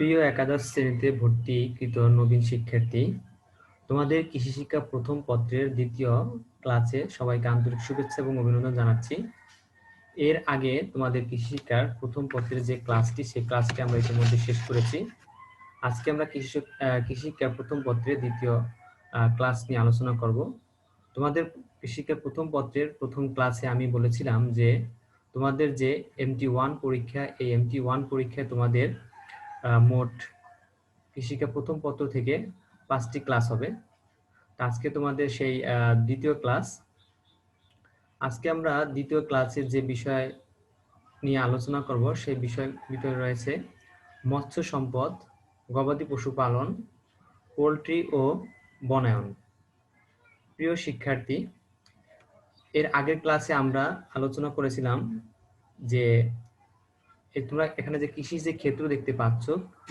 প্রিয় একাদশ শ্রেণীতে ভর্তিকৃত নবীন শিক্ষার্থী, তোমাদের কৃষি শিক্ষা প্রথম পত্রের দ্বিতীয় ক্লাসে সবাইকে আন্তরিক শুভেচ্ছা এবং অভিনন্দন জানাচ্ছি। এর আগে তোমাদের কৃষি শিক্ষার প্রথম পত্রের যে ক্লাসটি, সেই ক্লাসটি আমরা ইতিমধ্যে শেষ করেছি। আজকে আমরা কৃষি কৃষি শিক্ষার প্রথম পত্রের দ্বিতীয় ক্লাস নিয়ে আলোচনা করব। তোমাদের কৃষি শিক্ষার প্রথম পত্রের প্রথম ক্লাসে আমি বলেছিলাম যে, তোমাদের যে এমটি ওয়ান পরীক্ষা, এই এমটি ওয়ান পরীক্ষায় তোমাদের মোট কৃষিকা প্রথম পত্র থেকে পাঁচটি ক্লাস হবে। আজকে তোমাদের সেই দ্বিতীয় ক্লাস। আজকে আমরা দ্বিতীয় ক্লাসের যে বিষয় নিয়ে আলোচনা করব, সেই বিষয় ভিতরে রয়েছে মৎস্য সম্পদ, গবাদি পশু পালন, পোলট্রি ও বনায়ন। প্রিয় শিক্ষার্থী, এর আগের ক্লাসে আমরা আলোচনা করেছিলাম যে তোমরা এখানে যে কৃষি যে ক্ষেত্র দেখতে পাচ্ছ,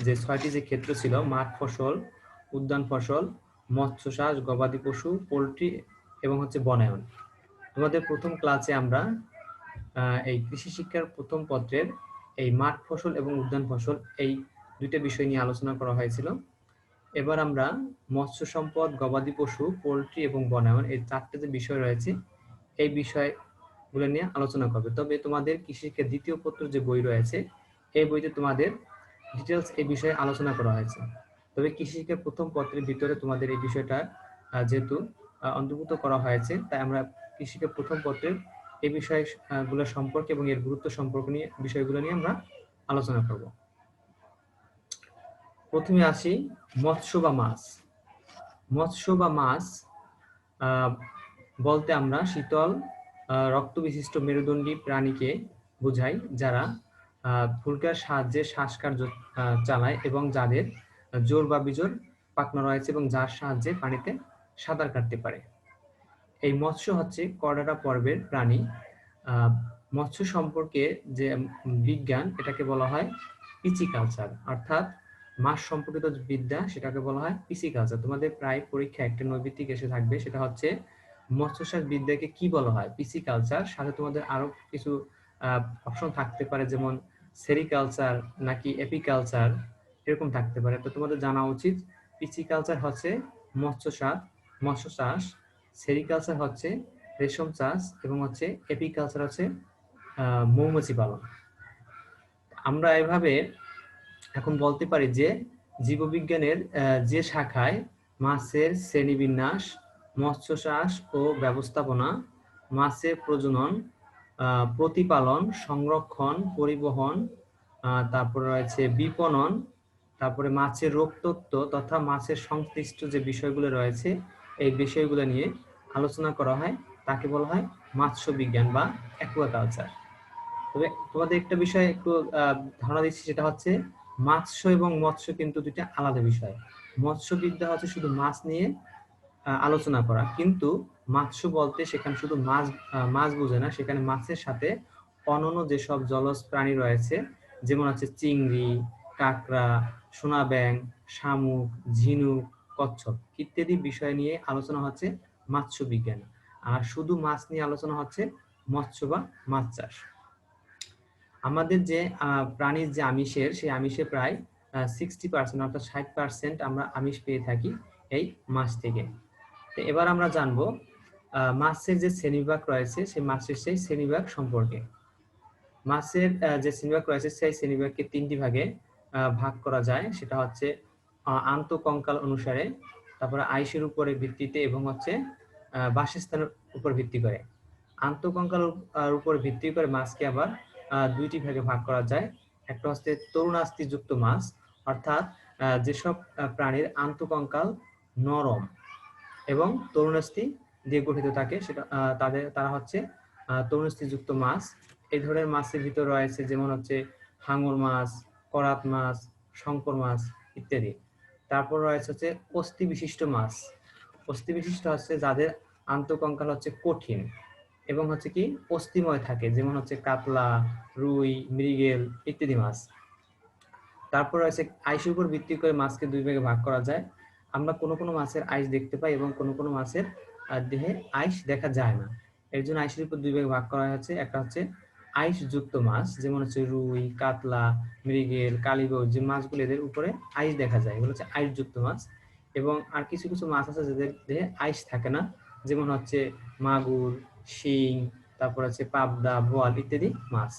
যে ছয়টি যে ক্ষেত্র ছিল, মাঠ ফসল, উদ্যান ফসল, মৎস্য চাষ, গবাদি পশু, পোলট্রি এবং হচ্ছে বনায়ন। তোমাদের প্রথম ক্লাসে আমরা এই কৃষি শিক্ষার প্রথম পত্রের এই মাঠ ফসল এবং উদ্যান ফসল এই দুইটা বিষয় নিয়ে আলোচনা করা হয়েছিল। এবার আমরা মৎস্য সম্পদ, গবাদি পশু, পোলট্রি এবং বনায়ন এই চারটে যে বিষয় রয়েছে, এই বিষয়গুলো নিয়ে আলোচনা করবে। তবে তোমাদের কৃষিকে দ্বিতীয় পত্র যে বই রয়েছে এই বইতে তোমাদের ডিটেলস এই বিষয়ে আলোচনা করা হয়েছে। তবে কৃষিকে প্রথম পত্রের ভিতরে তোমাদের এই বিষয়টা যেহেতু অন্তর্ভুক্ত করা হয়েছে তাই আমরা কৃষিকে প্রথম পত্রের এই বিষয় আহ, গুলো সম্পর্কে এবং এর গুরুত্ব সম্পর্ক নিয়ে বিষয়গুলো নিয়ে আমরা আলোচনা করব। প্রথমে আসি মৎস্য বা মাছ। মৎস্য বা মাছ বলতে আমরা শীতল রক্ত বিশিষ্ট মেরুদণ্ডী প্রাণীকে বোঝাই যারা ফুলকার সাহায্যে শ্বাসকার্য চালায় এবং যাদের জোর বা বিজোর পাখনা রয়েছে এবং যার সাহায্যে পানিতে সাঁতার কাটতে পারে। এই মৎস্য হচ্ছে করডাটা পর্বের প্রাণী। মৎস্য সম্পর্কে যে বিজ্ঞান, এটাকে বলা হয় পিচিকালচার অর্থাৎ মাছ সম্পর্কিত বিদ্যা, সেটাকে বলা হয় পিসিকালচার। তোমাদের প্রায় পরীক্ষা একটা নৈবিত্তিক এসে থাকবে, সেটা হচ্ছে মৎস্যচাষ বিদ্যাকে কি বলা হয়? পিসিকালচার সাথে তোমাদের আরও কিছু অপশন থাকতে পারে, যেমন সেরিকালচার নাকি এপিকালচার এরকম থাকতে পারে। তো তোমাদের জানা উচিত পিসিকালচার হচ্ছে মৎস্য মৎস্য চাষ সেরিকালচার হচ্ছে রেশম চাষ, এবং হচ্ছে এপিকালচার হচ্ছে মৌমাছি পালন। আমরা এভাবে এখন বলতে পারি যে জীববিজ্ঞানের যে শাখায় মাছের শ্রেণীবিন্যাস মৎস্য চাষ ও ব্যবস্থাপনা, মাছের প্রজনন প্রতিপালন, সংরক্ষণ, পরিবহন তারপরে রয়েছে বিপণন, তারপরে মাছের রোগ তত্ত্ব তথা মাছের সংশ্লিষ্ট যে বিষয়গুলো রয়েছে, এই বিষয়গুলো নিয়ে আলোচনা করা হয়। তাকে বলা হয় মৎস্য বিজ্ঞান বা অ্যাকুয়াকালচার। তবে তোমাদের একটা বিষয় একটু ধারণা দিচ্ছি, সেটা হচ্ছে মৎস্য এবং মৎস্য কিন্তু দুইটা আলাদা বিষয়। মৎস্যবিদ্যা হচ্ছে শুধু মাছ নিয়ে আলোচনা করা। কিন্তু মৎস্য বলতে সেখানে শুধু মাছ মাছ বোঝে না, সেখানে মাছের সাথে অন্যান্য যেসব জলজ প্রাণী রয়েছে, যেমন আছে চিংড়ি, কাঁকড়া সোনা ব্যাং শামুক, ঝিনুক, কচ্ছপ ইত্যাদি বিষয় নিয়ে আলোচনা হচ্ছে মৎস্য বিজ্ঞান। আর শুধু মাছ নিয়ে আলোচনা হচ্ছে মৎস্য বা মাছ চাষ। আমাদের যে প্রাণীর যে আমিষের, সেই আমিষে প্রায় সিক্সটি পার্সেন্ট অর্থাৎ ষাট পার্সেন্ট আমরা আমিষ পেয়ে থাকি এই মাছ থেকে। তো এবার আমরা জানব মাছের যে শ্রেণীবিভাগ রয়েছে, সেই মাছের সেই শ্রেণীবিভাগ সম্পর্কে। মাছের যে শ্রেণীবিভাগ রয়েছে, সেই শ্রেণীবিভাগকে তিনটি ভাগে ভাগ করা যায়। সেটা হচ্ছে আন্তঃকঙ্কাল অনুসারে, তারপরে আইসের উপরে ভিত্তিতে এবং হচ্ছে বাসস্থানের উপর ভিত্তি করে। আন্তঃকঙ্কাল উপর ভিত্তি করে মাছকে আবার দুইটি ভাগে ভাগ করা যায়। একটা হচ্ছে তরুণাস্থি যুক্ত মাছ অর্থাৎ যেসব প্রাণীর আন্তঃকঙ্কাল নরম এবং তরুণাস্থি দিয়ে গঠিত থাকে সেটা তাদের তারা হচ্ছে আহ, তরুণাস্থি যুক্ত মাছ। এই ধরনের মাছের ভিতর রয়েছে যেমন হচ্ছে হাঙর মাছ করাত মাছ শঙ্কর মাছ ইত্যাদি। তারপর রয়েছে হচ্ছে অস্থি বিশিষ্ট মাছ। অস্থি বিশিষ্ট হচ্ছে যাদের আন্তঃকঙ্কাল হচ্ছে কঠিন এবং হচ্ছে কি অস্থিময় থাকে যেমন হচ্ছে কাতলা রুই মৃগেল ইত্যাদি মাছ। তারপর রয়েছে আইসের উপর ভিত্তি করে মাছকে দুই ভাগে ভাগ করা যায়। আমরা কোনো কোনো মাছের আইস দেখতে পাই এবং কোনো কোনো মাছের দেহে আইস দেখা যায় না। এর জন্য আইসের উপর দুই ভাগে ভাগ করা হয়েছে। একটা হচ্ছে আইসযুক্ত মাছ, যেমন হচ্ছে রুই, কাতলা, মৃগেল কালিগো যে মাছগুলো এদের উপরে আইস দেখা যায়। এগুলো হচ্ছে আইসযুক্ত মাছ। এবং আর কিছু কিছু মাছ আছে যাদের দেহে আইস থাকে না, যেমন হচ্ছে মাগুর, শিং, তারপর হচ্ছে পাবদা, বোয়াল ইত্যাদি মাছ।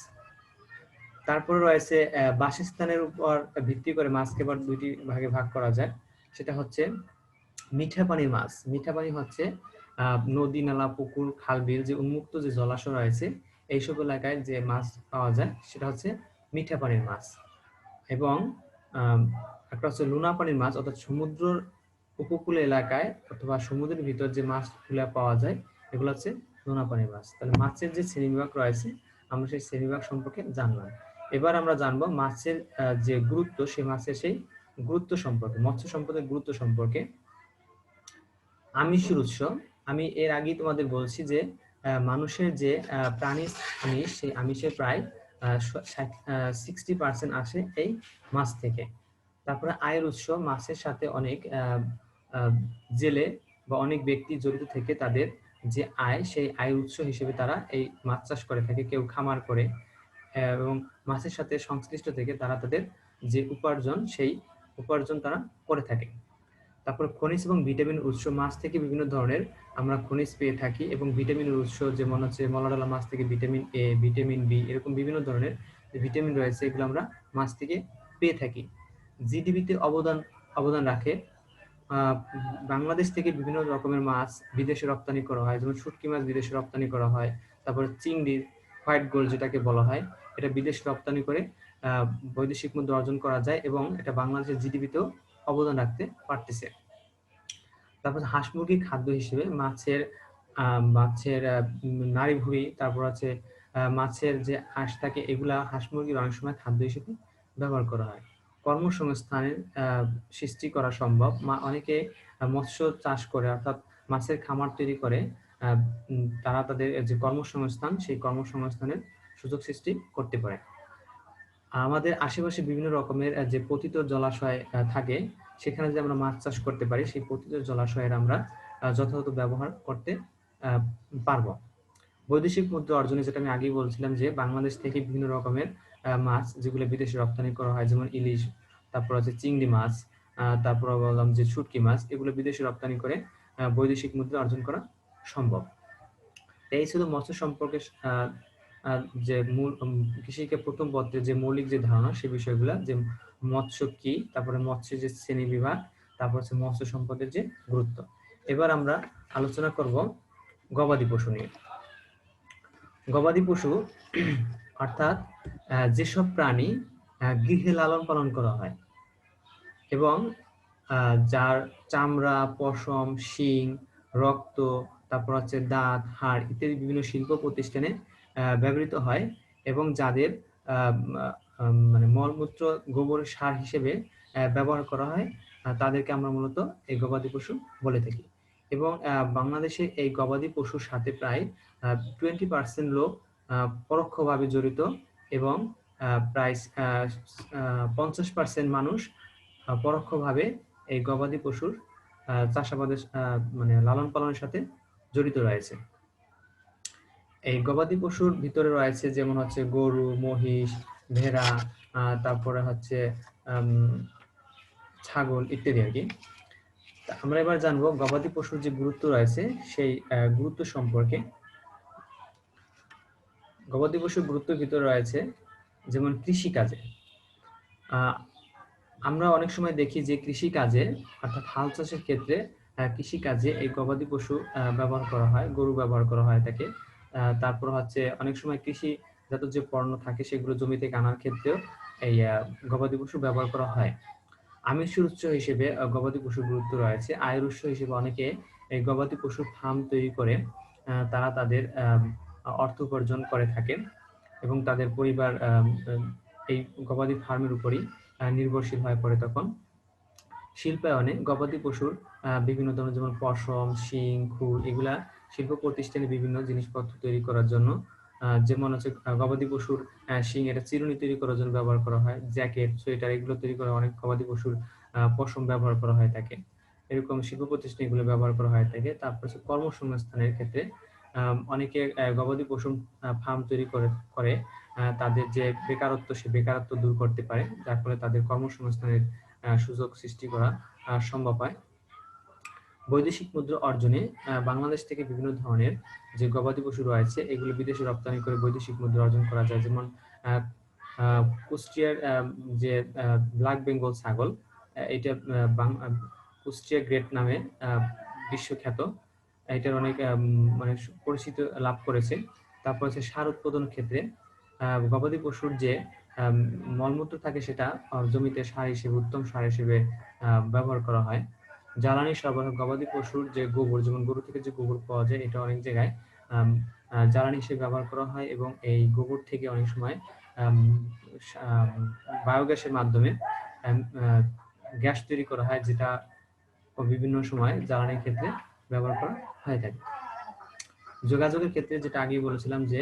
তারপরে রয়েছে বাসস্থানের উপর ভিত্তি করে মাছকে আবার দুইটি ভাগে ভাগ করা যায়। সেটা হচ্ছে মিঠা পানির মাছ। মিঠা পানি হচ্ছে নদী, নালা, পুকুর, খাল, বিল যে উন্মুক্ত যে জলাশয় রয়েছে, এইসব এলাকায় যে মাছ পাওয়া যায়, সেটা হচ্ছে মিঠা পানির মাছ। এবং একটা হচ্ছে লুনা পানির মাছ, অর্থাৎ সমুদ্র উপকূল এলাকায় অথবা সমুদ্রের ভিতর যে মাছ মাছগুলো পাওয়া যায়, এগুলো হচ্ছে লুনা পানির মাছ। তাহলে মাছের যে শ্রেণীবিভাগ রয়েছে, আমরা সেই শ্রেণীবিভাগ সম্পর্কে জানলাম। এবার আমরা জানব মাছের যে গুরুত্ব সেই মাছের সেই গুরুত্ব সম্পর্কে, মৎস্য সম্পদের গুরুত্ব সম্পর্কে আমিষের উৎস। আমি এর আগেই তোমাদের বলছি যে মানুষের যে প্রাণী আমিষ, সেই আমিষের প্রায় সিক্সটি পার্সেন্ট আসে এই মাছ থেকে। তারপরে আয়ের উৎস, মাছের সাথে অনেক জেলে বা অনেক ব্যক্তি জড়িত থেকে তাদের যে আয়, সেই আয়ের উৎস হিসেবে তারা এই মাছ চাষ করে থাকে, কেউ খামার করে। এবং মাছের সাথে সংশ্লিষ্ট থেকে তারা তাদের যে উপার্জন, সেই উপার্জন তারা করে থাকে। তারপর খনিজ এবং ভিটামিন উৎস মাছ থেকে বিভিন্ন ধরনের আমরা খনিজ পেয়ে থাকি এবং ভিটামিনের উৎস যেমন হচ্ছে মলাডালা মাছ থেকে ভিটামিন এ ভিটামিন বি এরকম বিভিন্ন ধরনের ভিটামিন রয়েছে এগুলো আমরা মাছ থেকে পেয়ে থাকি। জিডিপিতে অবদান অবদান রাখে। বাংলাদেশ থেকে বিভিন্ন রকমের মাছ বিদেশে রপ্তানি করা হয়, যেমন শুটকি মাছ বিদেশে রপ্তানি করা হয়, তারপর চিংড়ি, হোয়াইট গোল্ড যেটাকে বলা হয়, এটা বিদেশে রপ্তানি করে বৈদেশিক মুদ্রা অর্জন করা যায় এবং এটা বাংলাদেশের জিডিপিতেও অবদান রাখতে পারতেছে। তারপর হাঁস মুরগির খাদ্য হিসেবে মাছের মাছের নারী ভুঁড়ি, তারপর আছে মাছের যে আঁশ থাকে, এগুলা হাঁস মুরগির অনেক সময় খাদ্য হিসেবে ব্যবহার করা হয়। কর্মসংস্থানের সৃষ্টি করা সম্ভব। অনেকে মৎস্য চাষ করে, অর্থাৎ মাছের খামার তৈরি করে তারা তাদের যে কর্মসংস্থান, সেই কর্মসংস্থানের সুযোগ সৃষ্টি করতে পারে। আমাদের আশেপাশে বিভিন্ন রকমের যে পতিত জলাশয় থাকে, সেখানে যে আমরা মাছ চাষ করতে পারি, সেই পতিত জলাশয়ের আমরা যথাযথ ব্যবহার করতে পারব। বৈদেশিক মুদ্রা অর্জনে যেটা আমি আগেই বলছিলাম যে, বাংলাদেশ থেকে বিভিন্ন রকমের মাছ যেগুলো বিদেশে রপ্তানি করা হয়, যেমন ইলিশ, তারপর আছে চিংড়ি মাছ তারপর বললাম যে ছুটকি মাছ, এগুলো বিদেশে রপ্তানি করে বৈদেশিক মুদ্রা অর্জন করা সম্ভব। এই ছিল মৎস্য সম্পর্কে যে মূল কৃষিকে প্রথম পত্রে যে মৌলিক যে ধারণা, সে বিষয়গুলো, যে মৎস্য কি, তারপরে মৎস্যের যে শ্রেণি বিভাগ, তারপর হচ্ছে মৎস্য সম্পদের যে গুরুত্ব। এবার আমরা আলোচনা করব গবাদি পশু নিয়ে। গবাদি পশু, অর্থাৎ যেসব প্রাণী গৃহে লালন পালন করা হয় এবং যার চামড়া, পশম, শিং, রক্ত, তারপর হচ্ছে দাঁত, হাড় ইত্যাদি বিভিন্ন শিল্প প্রতিষ্ঠানে ব্যবহৃত হয় এবং যাদের মানে মলমূত্র গোবর সার হিসেবে ব্যবহার করা হয় তাদেরকে আমরা মূলত এই গবাদি পশু বলে থাকি। এবং বাংলাদেশে এই গবাদি পশুর সাথে প্রায় টোয়েন্টি পার্সেন্ট লোক পরোক্ষভাবে জড়িত এবং প্রায় পঞ্চাশ পার্সেন্ট মানুষ পরোক্ষভাবে এই গবাদি পশুর চাষাবাদের মানে লালন পালনের সাথে জড়িত রয়েছে। এই গবাদি পশুর ভিতরে রয়েছে যেমন হচ্ছে গরু, মহিষ, ভেড়া তারপরে হচ্ছে ছাগল ইত্যাদি আর কি। আমরা এবার জানব গবাদি পশুর যে গুরুত্ব রয়েছে সেই গুরুত্ব সম্পর্কে। গবাদি পশুর গুরুত্বের ভিতরে রয়েছে যেমন কৃষি কাজে আমরা অনেক সময় দেখি যে কৃষি কাজে অর্থাৎ হাল চাষের ক্ষেত্রে কৃষি কাজে এই গবাদি পশু ব্যবহার করা হয়, গরু ব্যবহার করা হয় তাকে। তারপর হচ্ছে অনেক সময় কৃষি যত যে পণ্য থাকে সেগুলো জমি থেকে আনার ক্ষেত্রেও এই গবাদি পশু ব্যবহার করা হয়। আমিষের উৎস হিসেবে গবাদি পশুর গুরুত্ব রয়েছে। আয়ের উৎস হিসেবে অনেকে এই গবাদি পশুর ফার্ম তৈরি করে তারা তাদের অর্থ উপার্জন করে থাকে এবং তাদের পরিবার এই গবাদি ফার্মের উপরই নির্ভরশীল হয়ে পড়ে তখন। শিল্পায়নে গবাদি পশুর বিভিন্ন ধরনের যেমন পশম, শিং, খুর, এগুলা শিল্প প্রতিষ্ঠানে বিভিন্ন জিনিসপত্র তৈরি করার জন্য যেমন হচ্ছে গবাদি পশুর শিং এটা চিরুনি তৈরি করার জন্য ব্যবহার করা হয়, জ্যাকেট, সোয়েটার, এগুলো তৈরি করা অনেক গবাদি পশুর পশম ব্যবহার করা হয় থাকে এরকম শিল্প প্রতিষ্ঠান এগুলো ব্যবহার করা হয় থাকে তারপর হচ্ছে কর্মসংস্থানের ক্ষেত্রে অনেকে গবাদি পশু ফার্ম তৈরি করে করে তাদের যে বেকারত্ব, সে বেকারত্ব দূর করতে পারে, যার ফলে তাদের কর্মসংস্থানের সুযোগ সৃষ্টি করা সম্ভব হয়। বৈদেশিক মুদ্রা অর্জনে বাংলাদেশ থেকে বিভিন্ন ধরনের যে গবাদি পশু রয়েছে, এগুলো বিদেশে রপ্তানি করে বৈদেশিক মুদ্রা অর্জন করা যায়। যেমন কুষ্টিয়ার যে ব্ল্যাক বেঙ্গল ছাগল এটা কুষ্টিয়া গ্রেট নামে বিশ্বখ্যাত। এটার অনেক মানে পরিচিত লাভ করেছে। তারপর হচ্ছে সার উৎপাদন ক্ষেত্রে গবাদি পশুর যে মলমূত্র থাকে সেটা জমিতে সার হিসেবে, উত্তম সার হিসেবে ব্যবহার করা হয়। জ্বালানি সরবরাহ, গবাদি পশুর যে গোবর, যেমন গরু থেকে যে গোবর পাওয়া যায়, এটা অনেক জায়গায় জ্বালানি হিসেবে ব্যবহার করা হয় এবং এই গোবর থেকে অনেক সময় বায়োগ্যাসের মাধ্যমে গ্যাস তৈরি করা হয়, যেটা বিভিন্ন সময় জ্বালানির ক্ষেত্রে ব্যবহার করা হয়ে থাকে। যোগাযোগের ক্ষেত্রে যেটা আগেই বলেছিলাম যে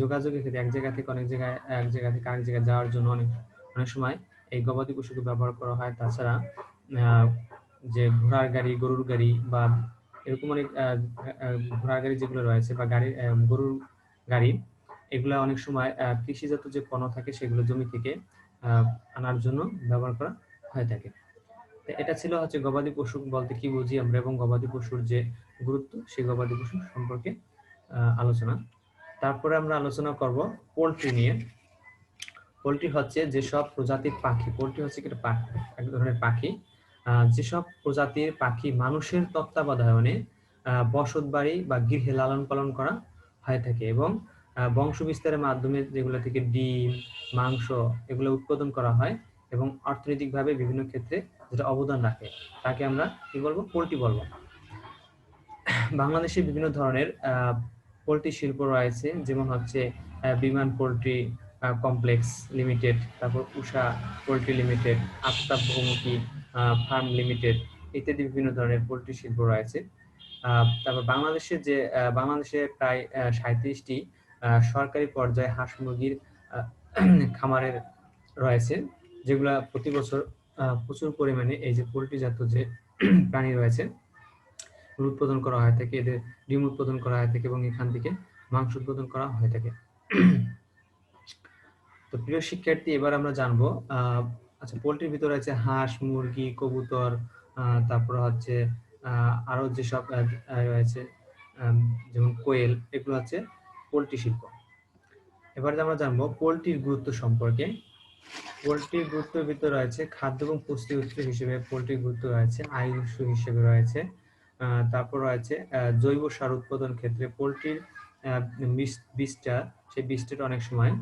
যোগাযোগের ক্ষেত্রে এক জায়গা থেকে অনেক জায়গায়, এক জায়গা থেকে আরেক জায়গায় যাওয়ার জন্য অনেক অনেক সময় এই গবাদি পশুকে ব্যবহার করা হয়। তাছাড়া যে ঘোড়ার গাড়ি, গরুর গাড়ি বা এরকম অনেক ঘোড়ার গাড়ি যেগুলো রয়েছে বা গাড়ি গরুর গাড়ি, এগুলো অনেক সময় কৃষিজাত যে পণ্য থাকে সেগুলো জমি থেকে আনার জন্য ব্যবহার করা হয়ে থাকে। এটা ছিল হচ্ছে গবাদি পশু বলতে কি বুঝি আমরা এবং গবাদি পশুর যে গুরুত্ব, সেই গবাদি পশু সম্পর্কে আলোচনা। তারপরে আমরা আলোচনা করব পোলট্রি নিয়ে। পোলট্রি হচ্ছে যেসব প্রজাতির পাখি পোলট্রি হচ্ছে একটা পাখি এক ধরনের পাখি। যেসব প্রজাতির পাখি মানুষের তত্ত্বাবধানে আহ, বসত বাড়ি বা গৃহে লালন পালন করা হয়ে থাকে এবং বংশ বিস্তারের মাধ্যমে যেগুলো থেকে ডিম মাংস এগুলো উৎপাদন করা হয় এবং অর্থনৈতিকভাবে বিভিন্ন ক্ষেত্রে যেটা অবদান রাখে তাকে আমরা কি বলব? পোলট্রি বলব। বাংলাদেশে বিভিন্ন ধরনের পোলট্রি শিল্প রয়েছে, যেমন হচ্ছে বিমান পোলট্রি কমপ্লেক্স লিমিটেড, তারপর উষা পোলট্রি লিমিটেড, আফতাব বহুমুখী ফার্ম লিমিটেড ইত্যাদি বিভিন্ন ধরনের পোলট্রি শিল্প রয়েছে। তারপর বাংলাদেশের যে বাংলাদেশে প্রায় সাঁত্রিশটি সরকারি পর্যায়ে হাঁস মুরগির খামারের রয়েছে, যেগুলা প্রতি বছর প্রচুর পরিমাণে এই যে পোলট্রি জাত যে প্রাণী রয়েছে উৎপাদন করা হয়ে থাকে, এদের ডিম উৎপাদন করা হয়ে থাকে এবং এখান থেকে মাংস উৎপাদন করা হয়ে থাকে। তো প্রিয় শিক্ষার্থী, এবার আমরা জানব আচ্ছা পোলট্রির ভিতরে আছে হাঁস, মুরগি, কবুতর তারপরে হচ্ছে আরও যেসব রয়েছে যেমন কোয়েল, এগুলো হচ্ছে পোলট্রি শিল্প। এবার আমরা জানব পোলট্রির গুরুত্ব সম্পর্কে। পোলট্রির গুরুত্বের ভিতরে রয়েছে খাদ্য এবং পুষ্টি উৎস হিসেবে পোলট্রির গুরুত্ব রয়েছে আয় উৎস হিসেবে রয়েছে। তারপর আহ, জৈব সার উৎপাদন ক্ষেত্রে পোলট্রির বীজটা সেই বীজটা অনেক সময়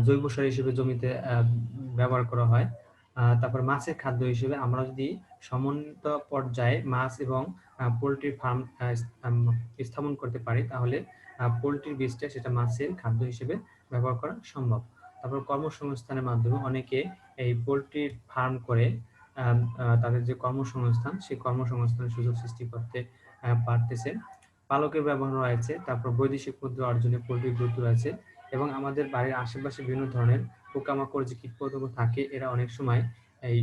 জৈব সার হিসেবে জমিতে ব্যবহার করা হয়। তারপর মাছের খাদ্য হিসেবে আমরা যদি সমন্বিত পর্যায়ে মাছ এবং পোলট্রি ফার্ম স্থাপন করতে পারি তাহলে পোলট্রির বীজটা সেটা মাছের খাদ্য হিসেবে ব্যবহার করা সম্ভব। তারপর কর্মসংস্থানের মাধ্যমে অনেকে এই পোলট্রির ফার্ম করে তাদের যে কর্মসংস্থান, সেই কর্মসংস্থানের সুযোগ সৃষ্টি করতে পারতেছে। পালকের ব্যবহার রয়েছে, তারপর বৈদেশিক মুদ্রা অর্জনে পোলট্রির গুরুত্ব রয়েছে এবং আমাদের বাড়ির আশেপাশে বিভিন্ন ধরনের পোকামাকড় যে কীটপতঙ্গ থাকে, এরা অনেক সময় এই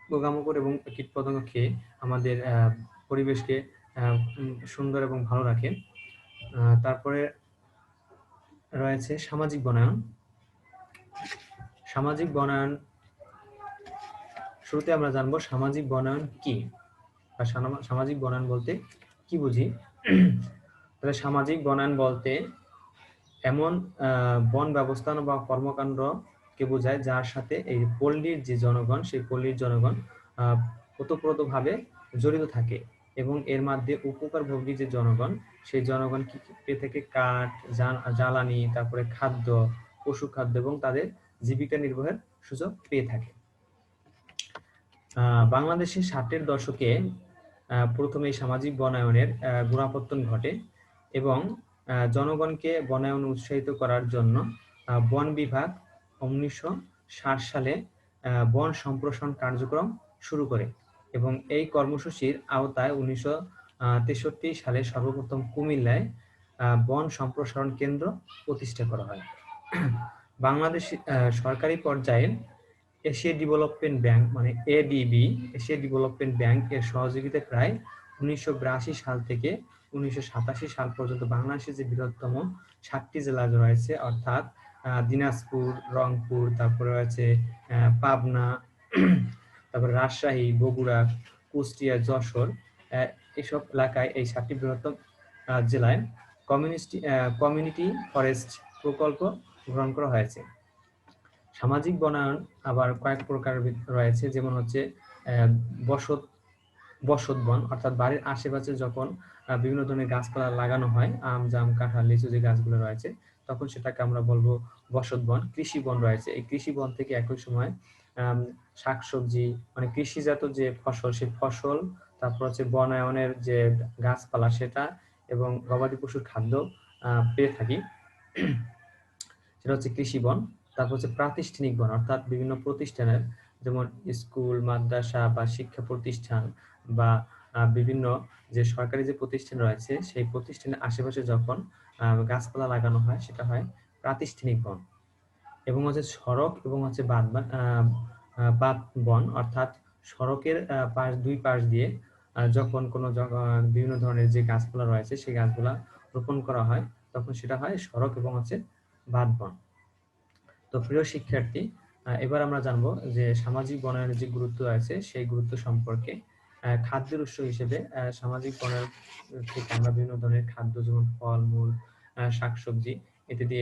পোকামাকড় এবং কীটপতঙ্গ খেয়ে আমাদের পরিবেশকে সুন্দর এবং ভালো রাখে। তারপরে রয়েছে সামাজিক বনায়ন। সামাজিক বনায়ন শুরুতে আমরা জানব সামাজিক বনায়ন কি? বা সামাজিক বনায়ন বলতে কি বুঝি? তাহলে সামাজিক বনায়ন বলতে এমন বন ব্যবস্থা বা কর্মকাণ্ডকে বোঝায় যার সাথে এই পল্লীর যে জনগণ, সেই পল্লীর জনগণ ওতপ্রোতভাবে জড়িত থাকে এবং এর মধ্যে উপকারভোগী যে জনগণ, সেই জনগণ কি থাকে? কাঠ জ্বালানি, তারপরে খাদ্য, পশু খাদ্য এবং তাদের জীবিকা নির্বাহের সুযোগ পেয়ে থাকে। বাংলাদেশে ষাটের দশকে প্রথমে সামাজিক বনায়নের আহ, গোড়াপত্তন ঘটে এবং জনগণকে বনায়ন উৎসাহিত করার জন্য বন বিভাগ উনিশশো ষাট সালে বন সম্প্রসারণ কার্যক্রম শুরু করে এবং এই কর্মসূচির আওতায় উনিশশো তেষট্টি সালে সর্বপ্রথম কুমিল্লায় বন সম্প্রসারণ কেন্দ্র প্রতিষ্ঠা করা হয়। বাংলাদেশ সরকারি পর্যায়ে এশিয়া ডেভেলপমেন্ট ব্যাংক মানে এডিবি, এশিয়া ডেভেলপমেন্ট ব্যাংক এর সহযোগিতায় প্রায় উনিশশো বিরাশি সাল থেকে উনিশশো সাতাশি সাল পর্যন্ত বাংলাদেশের যে বৃহত্তম সাতটি জেলা রয়েছে, অর্থাৎ দিনাজপুর, রংপুর, তারপরে রয়েছে পাবনা, তারপরে রাজশাহী, বগুড়া, কুষ্টিয়া, যশোর এসব এলাকায় এই সাতটি বৃহত্তম জেলায় কমিউনিস্টি কমিউনিটি ফরেস্ট প্রকল্প গ্রহণ করা হয়েছে। সামাজিক বনায়ন আবার কয়েক প্রকার রয়েছে, যেমন হচ্ছে বসত বসত বন অর্থাৎ বাড়ির আশেপাশে যখন বিভিন্ন ধরনের গাছপালা লাগানো হয়, আম, জাম, কাঁঠাল, লিচু যে গাছগুলো রয়েছে, তখন সেটাকে আমরা বলব বসত বন কৃষি বন রয়েছে। এই কৃষি বন থেকে একই সময় শাকসবজি মানে কৃষিজাত যে ফসল, সেই ফসল, তারপর হচ্ছে বনায়নের যে গাছপালা, সেটা এবং গবাদি পশুর খাদ্য পেয়ে থাকি। সেটা হচ্ছে কৃষি বন তারপর হচ্ছে প্রাতিষ্ঠানিক বন, অর্থাৎ বিভিন্ন প্রতিষ্ঠানের, যেমন স্কুল, মাদ্রাসা বা শিক্ষা প্রতিষ্ঠান বা বিভিন্ন যে সরকারি যে প্রতিষ্ঠান রয়েছে, সেই প্রতিষ্ঠানের আশেপাশে যখন গাছপালা লাগানো হয়, সেটা হয় প্রাতিষ্ঠানিক বন। এবং হচ্ছে সড়ক এবং হচ্ছে বাদ বাদ বন, অর্থাৎ সড়কের পাশ, দুই পাশ দিয়ে যখন কোনো বিভিন্ন ধরনের যে গাছপালা রয়েছে, সেই গাছগুলা রোপণ করা হয়, তখন সেটা হয় সড়ক এবং হচ্ছে বাদ বন। তো প্রিয় শিক্ষার্থী এবার আমরা জানব যে সামাজিক বনায়নের যে গুরুত্ব আছে, সেই গুরুত্ব সম্পর্কে খাদ্যের উৎস হিসেবে সামাজিক বনায়ন থেকে আমরা বিভিন্ন ধরনের খাদ্য যেমন ফল, মূল শাকসবজি ইত্যাদি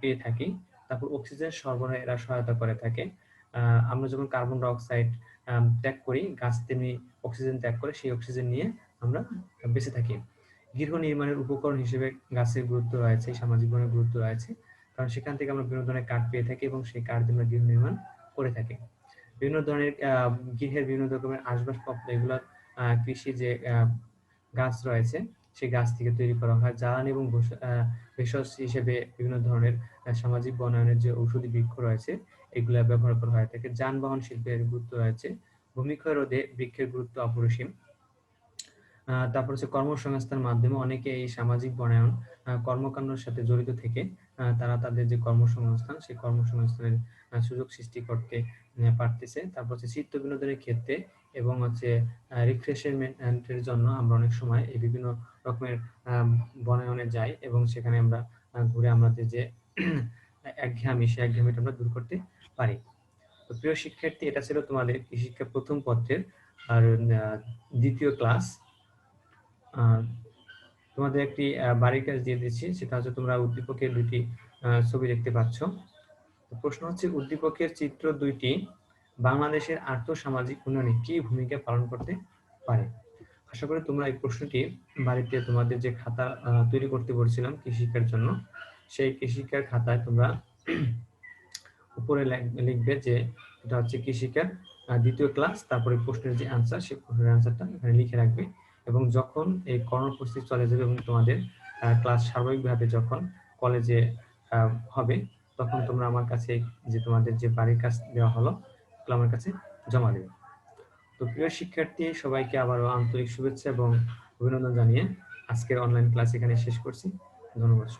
পেয়ে থাকি। তারপর অক্সিজেন সরবরাহে এরা সহায়তা করে থাকে। আমরা যখন কার্বন ডাইঅক্সাইড ত্যাগ করি, গাছ তেমনি অক্সিজেন ত্যাগ করে, সেই অক্সিজেন নিয়ে আমরা বেঁচে থাকি। গৃহ নির্মাণের উপকরণ হিসেবে গাছের গুরুত্ব রয়েছে, সামাজিক বনের গুরুত্ব রয়েছে। কারণ সেখান থেকে আমরা বিভিন্ন ধরনের কাঠ পেয়ে থাকি এবং সেই কাঠ দিয়ে আমরা গৃহ নির্মাণ করে থাকি। বিভিন্ন ধরনের গৃহের বিভিন্ন রকমের আসবাবপত্র, এগুলো কৃষি যে গাছ রয়েছে, সেই গাছ থেকে তৈরি করা হয়। জ্বালানি এবং ভেষজ হিসেবে বিভিন্ন ধরনের সামাজিক বনায়নের যে ঔষধি বৃক্ষ রয়েছে, এগুলো ব্যবহার করা হয় থাকে। যানবাহন শিল্পের গুরুত্ব রয়েছে। ভূমিক্ষয় রোধে বৃক্ষের গুরুত্ব অপরিসীম। তারপর হচ্ছে কর্মসংস্থান মাধ্যমে অনেকে এই সামাজিক বনায়ন কর্মকাণ্ডের সাথে জড়িত থেকে তারা তাদের যে কর্মসংস্থান, সেই কর্মসংস্থানের সুযোগ সৃষ্টি করতে পারতেছে। তারপর হচ্ছে চিত্ত বিনোদনের ক্ষেত্রে এবং হচ্ছে রিফ্রেশমেন্টের জন্য আমরা অনেক সময় এই বিভিন্ন রকমের বনায়নে যাই এবং সেখানে আমরা ঘুরে আমাদের যে, একঘেয়ামি, সেই একঘেয়ামিটা আমরা দূর করতে পারি। তো প্রিয় শিক্ষার্থী, এটা ছিল তোমাদের শিক্ষা প্রথম পত্রের আর দ্বিতীয় ক্লাস। তোমাদের একটি বাড়ির কাজ দিয়ে দিচ্ছি, সেটা হচ্ছে তোমরা উদ্দীপকের দুইটি ছবি দেখতে পাচ্ছ। প্রশ্ন হচ্ছে, উদ্দীপকের চিত্র দুইটি বাংলাদেশের আর্থ সামাজিক উন্নয়নে কি ভূমিকা পালন করতে পারে? আশা করি তোমরা এই প্রশ্নটি বাড়িতে তোমাদের যে খাতা তৈরি করতে বলছিলাম কৃষিকার জন্য, সেই কৃষিকার খাতায় তোমরা উপরে লিখবে যে এটা হচ্ছে কৃষিকার দ্বিতীয় ক্লাস তারপরে প্রশ্নের যে আনসার সেই প্রশ্নের আনসারটা এখানে লিখে রাখবে। এবং যখন এই কর্মপরিস্থিতি চলে যাবে এবং তোমাদের ক্লাস স্বাভাবিকভাবে যখন কলেজে হবে, তখন তোমরা আমার কাছে যে তোমাদের যে বাড়ির কাজ দেওয়া হলো আমার কাছে জমা দেবে। তো প্রিয় শিক্ষার্থী, সবাইকে আবারও আন্তরিক শুভেচ্ছা এবং অভিনন্দন জানিয়ে আজকের অনলাইন ক্লাস এখানে শেষ করছি। ধন্যবাদ